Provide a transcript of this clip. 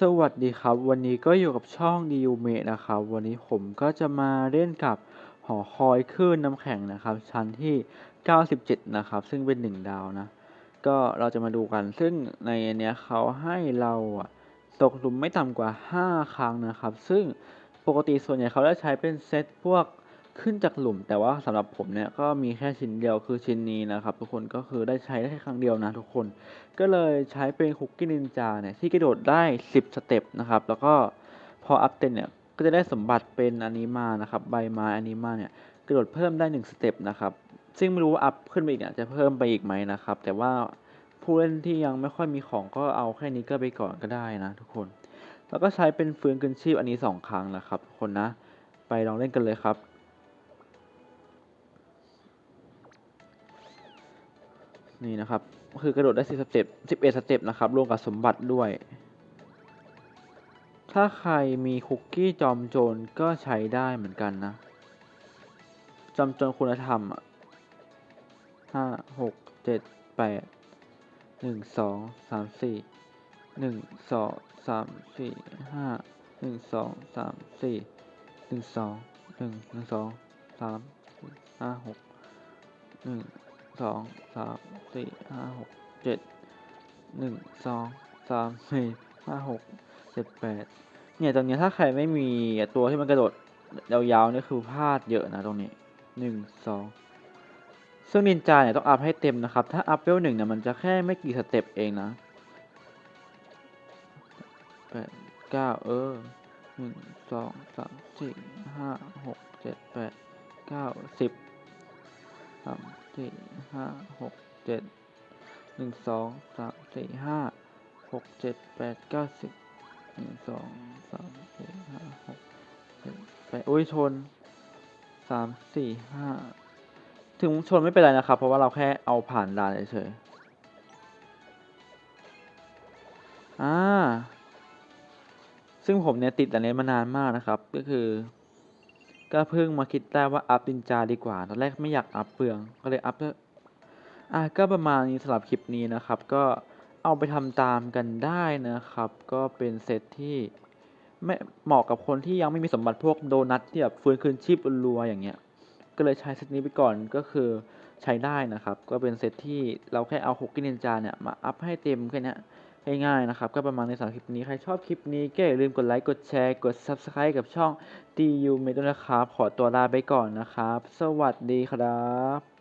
สวัสดีครับ วันนี้ก็อยู่กับช่องดี u เมนะครับ วันนี้ผมก็จะมาเล่นกับหอคอยคลื่นน้ำแข็งนะครับ ชั้นที่ 97 นะครับ ซึ่งเป็นหนึ่งดาวนะ ก็เราจะมาดูกันซึ่งในอันเนี้ยเขาให้เราตกหลุมไม่ต่ำกว่า 5 ครั้งนะครับ ซึ่งปกติส่วนใหญ่เขาจะใช้เป็นเซตพวก ขึ้นจากหลุมแต่ว่าสำหรับผมเนี่ยก็มีแค่ชิ้นเดียวคือชิ้นนี้นะครับ ทุกคนก็คือได้ใช้ได้แค่ครั้งเดียวนะทุกคน ก็เลยใช้เป็นคุกกี้นินจาเนี่ยที่กระโดดได้ 10 สเต็ปนะครับ แล้วก็พออัพเต็นเนี่ยก็จะได้สมบัติเป็นอันนี้มานะครับใบไม้อันนี้มาเนี่ยกระโดดเพิ่มได้ 1 สเต็ปนะครับซึ่งไม่รู้ว่าอัพขึ้นไปอีกเนี่ยจะเพิ่มไปอีกไหมนะครับ แต่ว่าผู้เล่นที่ยังไม่ค่อยมีของก็เอาแค่นี้ก็ไปก่อนก็ได้นะทุกคน แล้วก็ใช้เป็นฟื้นคืนชีพอันนี้ 2 ครั้งนะครับทุกคนนะ ไปลองเล่นกันเลยครับ นี่นะครับ คือกระโดดได้10สเต็ป11สเต็ปนะครับ รวมกับสมบัติด้วย ถ้าใครมีคุกกี้จอมโจรก็ใช้ได้เหมือนกันนะ จอมโจรคุณธรรมอะห้าหกเจ็ดแปดหนึ่งสองสามสี่หนึ่งสองสามสี่ห้าหนึ่งสองสามสี่หนึ่งสองหนึ่งหนึ่งสองสามห้าหกหนึ่ง สองสามสี่ห้าหกเจ็ดหนึ่งสองสามสี่ห้าหกเจ็ดแปดเนี่ยตรงนี้ถ้าใครไม่มีตัวที่มันกระโดดยาวๆนี่คือพลาดเยอะนะตรงนี้หนึ่งสองซึ่งนินจาเนี่ยต้องอัพให้เต็มนะครับ ถ้าอัพเวลหนึ่งเนี่ยมันจะแค่ไม่กี่สเต็ปเองนะแปดเก้าเออหนึ่งสองสามสี่ห้าหกเจ็ดแปดเก้าสิบ สามสี่ห้าหกเจ็ดหนึ่งสองสามสี่ห้าหกเจ็ดแปดเก้าสิบหนึ่งสองสามสี่ห้าหกเจ็ดแปดอุ้ยชนสามสี่ห้าถึงชนไม่เป็นไรนะครับ เพราะว่าเราแค่เอาผ่านด่านเฉยๆอ่าซึ่งผมเนี่ยติดอันนี้มานานมากนะครับ ก็คือ ก็เพิ่งมาคิดได้ว่าอัพดินจาดีกว่า ตอนแรกไม่อยากอัพเปลือง ก็เลยอัพแล้วอะก็ประมาณนี้สำหรับคลิปนี้นะครับ ก็เอาไปทำตามกันได้นะครับ ก็เป็นเซตที่ไม่เหมาะกับคนที่ยังไม่มีสมบัติพวกโดนัทที่แบบฟื้นคืนชีพรัวอย่างเงี้ย ก็เลยใช้เซตนี้ไปก่อนก็คือใช้ได้นะครับ ก็เป็นเซตที่เราแค่เอาฮกกี้นินจาเนี่ยมาอัพให้เต็มแค่นี้ ง่ายๆนะครับ ก็ประมาณในสามคลิปนี้ ใครชอบคลิปนี้ก็อย่าลืมกดไลค์ กดแชร์ กด Subscribe กับช่อง DU m e d นะครับ ขอตัวลาไปก่อนนะครับ สวัสดีครับ